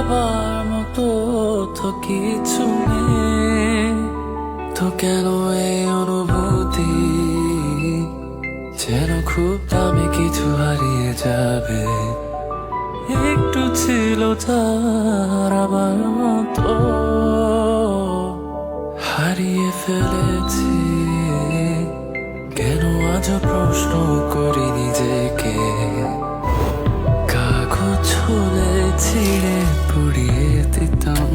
হারাবার মতো তো কিছু নেই। তো কেন এই অনুভূতি? যেন খুব দামি কিছু হারিয়ে যাবে। একটু ছিল তার আবার মতো। হারিয়ে ফেলেছি। কেন আজ প্রশ্ন করি নিজেকে? ছিঁড়ে পুড়িয়ে দিতাম।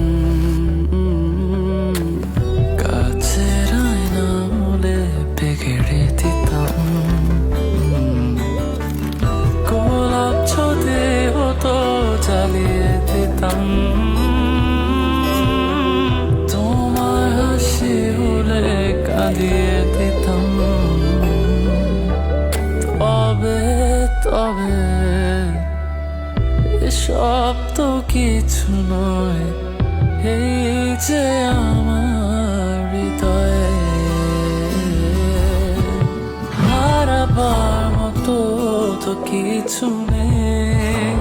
কাছের আয়না হলে পেকেড়ে দিতাম। গোলাপ ছদে হতো জ্বালিয়ে দিতাম। তোমার হাসি হলে কাঁদিয়ে দিতাম। তবে তবে এসব তো কিছু নয়, এই যে আমার হৃদয়ে। হারাবার মতো তো কিছু নেই,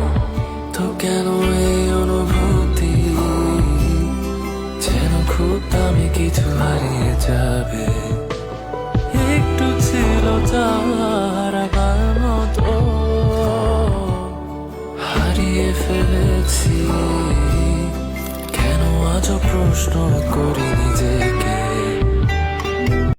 তো কেন এই অনুভূতি? যেন খুব দামি কিছু হারিয়ে যাবে। ফেলেছি। কেন আজও প্রশ্ন করি নিজেকে?